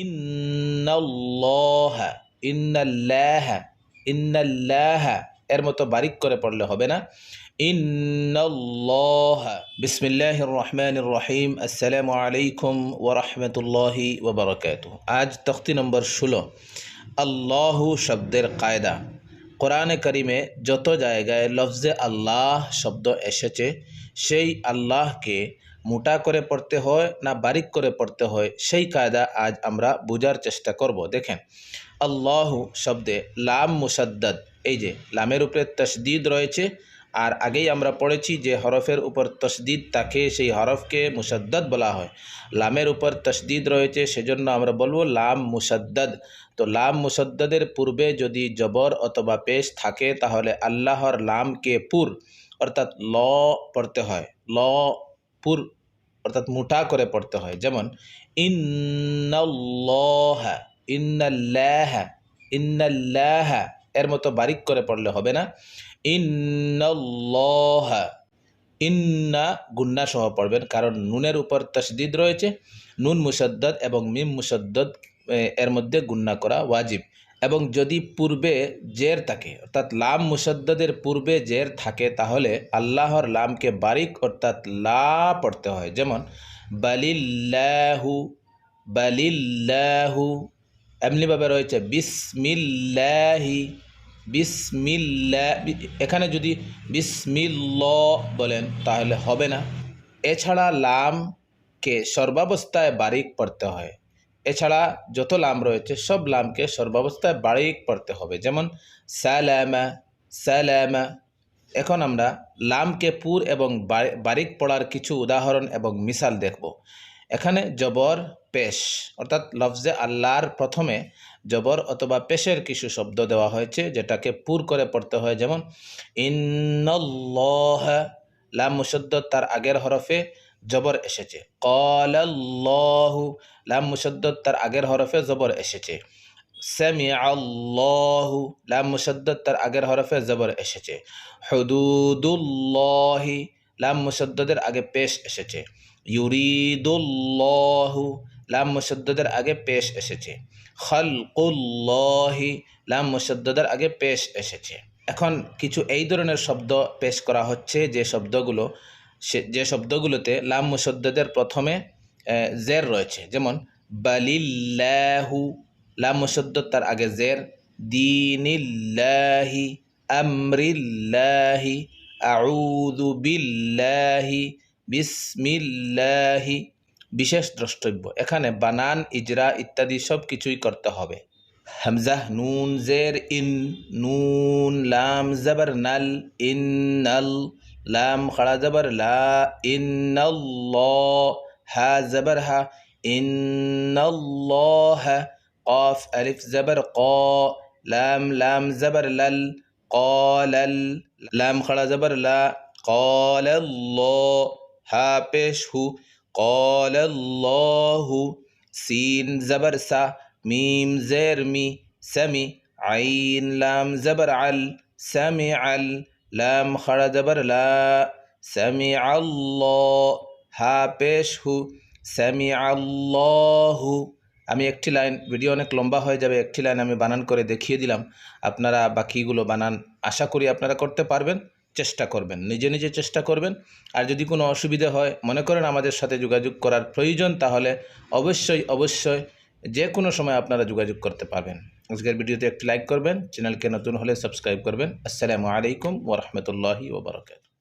ইন্নাল্লাহ ইন্নাল্লাহ ইন্নাল্লাহ এর মতো বারিক করে পড়লে হবে না। ইন্নাল্লাহ বিসমিল্লাহির রহমানির রহিম আসসালামু আলাইকুম ওয়া রাহমাতুল্লাহি ওয়া বারাকাতুহু আজ তখতি নম্বর ষোলো। আল্লাহু শব্দের কায়দা। কোরআনে করিমে যত জায়গায় লফজে আল্লাহ শব্দ এসেছে, সেই আল্লাহকে মোটা করে পড়তে হয় না বারিক করে পড়তে হয়, সেই কায়দা আজ আমরা বোঝার চেষ্টা করব। দেখেন, আল্লাহু শব্দে লাম মুসাদ্দাদ, এই যে লামের উপরে তসদিদ রয়েছে, আর আগেই আমরা পড়েছি যে হরফের উপর তসদিদ তাকে সেই হরফকে মুসাদ্দাদ বলা হয়। লামের উপর তসদিদ রয়েছে, সেজন্য আমরা বলব লাম মুসাদ্দাদ। তো লাম মুসাদ্দাদের পূর্বে যদি জবর অথবা পেশ থাকে, তাহলে আল্লাহর লামকে পুর, অর্থাৎ ল পড়তে হয়। ল, পুর অর্থাৎ মোটা করে পড়তে হয়। যেমন, ইন্নাল্লাহ ইন্নাল্লাহ ইন্নাল্লাহ এর মতো বারিক করে পড়লে হবে না। ইন্নাল্লাহ, ইন্না গুন্না সহ পড়বেন, কারণ নুনের উপর তসদিদ রয়েছে। নুন মুসদ্দদ এবং মিম মুসদ্দদ এর মধ্যে গুন্না করা ওয়াজিব। এবং যদি পূর্বে জের থাকে, অর্থাৎ লাম মুসদ্দদের পূর্বে জের থাকে, তাহলে আল্লাহর লামকে বারিক, অর্থাৎ লা পড়তে হয়। যেমন, বালিল্লাহু বালিল্লাহু, এমনিভাবে রয়েছে, বিসমিল্লাহি, বিসমিল্লা, এখানে যদি বিসমিল্ল বলেন, তাহলে হবে না। এছাড়া লামকে সর্বাবস্থায় বারিক পড়তে হয়। এছাড়া যত লাম রয়েছে, সব লামকে সর্বাবস্থায় বারিক পড়তে হবে। যেমন স্যালামা স্যালামা। এখন আমরা লামকে পুর এবং বারিক পড়ার কিছু উদাহরণ এবং মিসাল দেখব। এখানে জবর, পেশ, অর্থাৎ লফজে আল্লাহর প্রথমে জবর অথবা পেশের কিছু শব্দ দেওয়া হয়েছে, যেটাকে পুর করে পড়তে হয়। যেমন, ইন্নল্লাহ, লাম মুসদ্দত তার আগের হরফে জবর এসেছে। কলাল্লাহু লাম মুসদ্দত তার আগের হরফে জবর এসেছে। সেমি আল্লাহু লাম মুসদ্দত তার আগের হরফে জবর এসেছে। হুদুদুল্লাহি লাম মুসদ্দদের আগে পেশ এসেছে। ইউরিদুল্লাহু লাম মুসদ্দদের আগে পেশ এসেছে। খলকুল্লাহি লাম মুসদ্দদের আগে পেশ এসেছে। এখন কিছু এই ধরনের শব্দ পেশ করা হচ্ছে, যে শব্দগুলো যে শব্দগুলোতে লাম মুসদ্দদের প্রথমে জের রয়েছে। যেমন, বালিল্লাহু, লাম মুসদ্দদ তার আগে জের, দিনিল্লাহি, আমরিল্লাহি আউদু বিল্লাহি বিসমিল্লাহি, বিশেষ দ্রষ্টব্য। এখানে বানান, ইজরা ইত্যাদি সব কিছুই করতে হবে। همزة نون زير إن نون لام زبر نل إن ال لام خلا زبر لا إن الله ها زبر ها إن الله قاف ألف زبر قا لام لام زبر لل قال ال لام خلا زبر لا قال الله ها بيش هو قال الله سين زبر سا মিম জের মি সামি আইন লাম জবর আল সামি আল লাম খড়া জবর লা সামি আল্লাহ, হা পেশ হু, সামি আল্লাহু। আমি একটি লাইন, ভিডিও অনেক লম্বা হয়ে যাবে, একটি লাইন আমি বানান করে দেখিয়ে দিলাম। আপনারা বাকিগুলো বানান, আশা করি আপনারা করতে পারবেন, চেষ্টা করবেন, নিজে নিজে চেষ্টা করবেন। আর যদি কোনো অসুবিধা হয়, মনে করেন আমাদের সাথে যোগাযোগ করার প্রয়োজন, তাহলে অবশ্যই অবশ্যই যে কোনো সময় আপনারা যোগাযোগ করতে পারবেন। আজকের ভিডিওতে একটি লাইক করবেন চ্যানেলকে নতুন হলে সাবস্ক্রাইব করবেন। আসসালামু আলাইকুম ওরহমতুল্লাহি ওবরাকাত